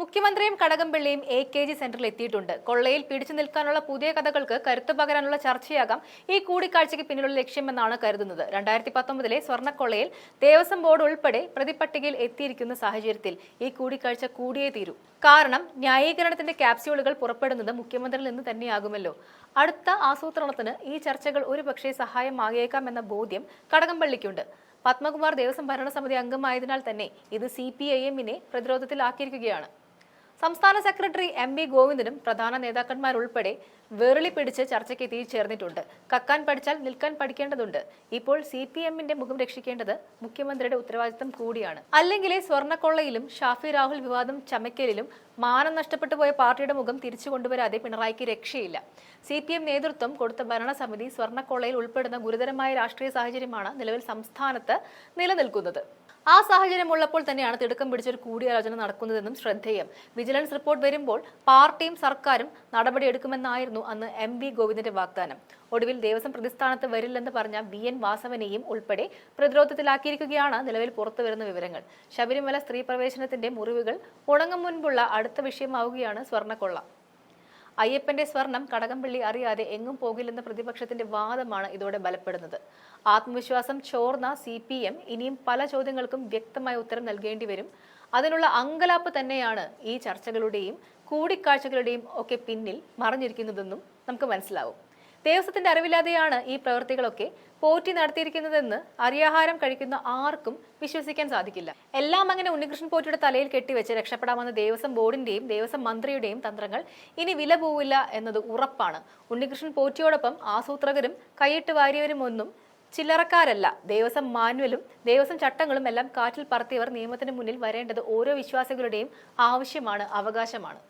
മുഖ്യമന്ത്രിയും കടകംപള്ളിയും A K G സെന്ററിൽ എത്തിയിട്ടുണ്ട്. കൊള്ളയിൽ പിടിച്ചു നിൽക്കാനുള്ള പുതിയ കഥകൾക്ക് കരുത്തു പകരാനുള്ള ചർച്ചയാകാം ഈ കൂടിക്കാഴ്ചയ്ക്ക് പിന്നിലുള്ള ലക്ഷ്യമെന്നാണ് കരുതുന്നത്. രണ്ടായിരത്തി പത്തൊമ്പതിലെ സ്വർണക്കൊള്ളയിൽ ദേവസ്വം ബോർഡ് ഉൾപ്പെടെ പ്രതിപട്ടികയിൽ എത്തിയിരിക്കുന്ന സാഹചര്യത്തിൽ ഈ കൂടിക്കാഴ്ച കൂടിയേ തീരൂ. കാരണം ന്യായീകരണത്തിന്റെ ക്യാപ്സ്യൂളുകൾ പുറപ്പെടുന്നത് മുഖ്യമന്ത്രിയിൽ നിന്ന് തന്നെയാകുമല്ലോ. അടുത്ത ആസൂത്രണത്തിന് ഈ ചർച്ചകൾ ഒരുപക്ഷേ സഹായമായേക്കാമെന്ന ബോധ്യം കടകംപള്ളിക്കുണ്ട്. പത്മകുമാർ ദേവസ്വം ഭരണസമിതി അംഗമായതിനാൽ തന്നെ ഇത് സി പി ഐ എമ്മിനെ പ്രതിരോധത്തിലാക്കിയിരിക്കുകയാണ്. സംസ്ഥാന സെക്രട്ടറി എം വി ഗോവിന്ദനും പ്രധാന നേതാക്കന്മാരുൾപ്പെടെ വെറുളി പിടിച്ച് ചർച്ചയ്ക്ക് എത്തിച്ചേർന്നിട്ടുണ്ട് കക്കാൻ പഠിച്ചാൽ നിൽക്കാൻ പഠിക്കേണ്ടതുണ്ട്. ഇപ്പോൾ സി പി എമ്മിന്റെ മുഖം രക്ഷിക്കേണ്ടത് മുഖ്യമന്ത്രിയുടെ ഉത്തരവാദിത്തം കൂടിയാണ്. അല്ലെങ്കിൽ സ്വർണക്കൊള്ളയിലും ഷാഫി രാഹുൽ വിവാദം ചമയ്ക്കലിലും മാനം നഷ്ടപ്പെട്ടു പോയ പാർട്ടിയുടെ മുഖം തിരിച്ചു കൊണ്ടുവരാതെ പിണറായിക്ക് രക്ഷയില്ല. സി പി എം നേതൃത്വം കൊടുത്ത ഭരണസമിതി സ്വർണക്കൊള്ളയിൽ ഉൾപ്പെടുന്ന ഗുരുതരമായ രാഷ്ട്രീയ സാഹചര്യമാണ് നിലവിൽ സംസ്ഥാനത്ത് നിലനിൽക്കുന്നത്. ആ സാഹചര്യം ഉള്ളപ്പോൾ തന്നെയാണ് തിടുക്കം പിടിച്ചൊരു കൂടിയാലോചന നടക്കുന്നതെന്നും ശ്രദ്ധേയം. വിജിലൻസ് റിപ്പോർട്ട് വരുമ്പോൾ പാർട്ടിയും സർക്കാരും നടപടിയെടുക്കുമെന്നായിരുന്നു അന്ന് എം വി ഗോവിന്ദന്റെ വാഗ്ദാനം. ഒടുവിൽ ദേവസ്വം പ്രതിസ്ഥാനത്ത് വരില്ലെന്ന് പറഞ്ഞ വി എൻ വാസവനെയും ഉൾപ്പെടെ പ്രതിരോധത്തിലാക്കിയിരിക്കുകയാണ് നിലവിൽ പുറത്തുവരുന്ന വിവരങ്ങൾ. ശബരിമല സ്ത്രീ പ്രവേശനത്തിന്റെ മുറിവുകൾ ഉണങ്ങും മുൻപുള്ള അടുത്ത വിഷയമാവുകയാണ് സ്വർണക്കൊള്ള. അയ്യപ്പന്റെ സ്വർണം കടകംപള്ളി അറിയാതെ എങ്ങും പോകില്ലെന്ന പ്രതിപക്ഷത്തിന്റെ വാദമാണ് ഇതോടെ ബലപ്പെടുന്നത്. ആത്മവിശ്വാസം ചോർന്ന സി പി എം ഇനിയും പല ചോദ്യങ്ങൾക്കും വ്യക്തമായ ഉത്തരം നൽകേണ്ടി വരും. അതിനുള്ള അങ്കലാപ്പ് തന്നെയാണ് ഈ ചർച്ചകളുടെയും കൂടിക്കാഴ്ചകളുടെയും ഒക്കെ പിന്നിൽ മറഞ്ഞിരിക്കുന്നതെന്നും നമുക്ക് മനസ്സിലാവും. ദേവസ്വത്തിന്റെ അറിവില്ലാതെയാണ് ഈ പ്രവൃത്തികളൊക്കെ പോറ്റി നടത്തിയിരിക്കുന്നതെന്ന് അറിയാഹാരം കഴിക്കുന്ന ആർക്കും വിശ്വസിക്കാൻ സാധിക്കില്ല. എല്ലാം അങ്ങനെ ഉണ്ണികൃഷ്ണൻ പോറ്റിയുടെ തലയിൽ കെട്ടിവെച്ച് രക്ഷപ്പെടാമെന്ന ദേവസ്വം ബോർഡിന്റെയും ദേവസ്വം മന്ത്രിയുടെയും തന്ത്രങ്ങൾ ഇനി വില പോവില്ല എന്നത് ഉറപ്പാണ്. ഉണ്ണികൃഷ്ണൻ പോറ്റിയോടൊപ്പം ആസൂത്രകരും കൈയിട്ട് വാരിയവരും ഒന്നും ചില്ലറക്കാരല്ല. ദേവസ്വം മാനുവലും ദേവസ്വം ചട്ടങ്ങളും എല്ലാം കാറ്റിൽ പറത്തിയവർ നിയമത്തിന് മുന്നിൽ വരേണ്ടത് ഓരോ വിശ്വാസികളുടെയും ആവശ്യമാണ് അവകാശമാണ്.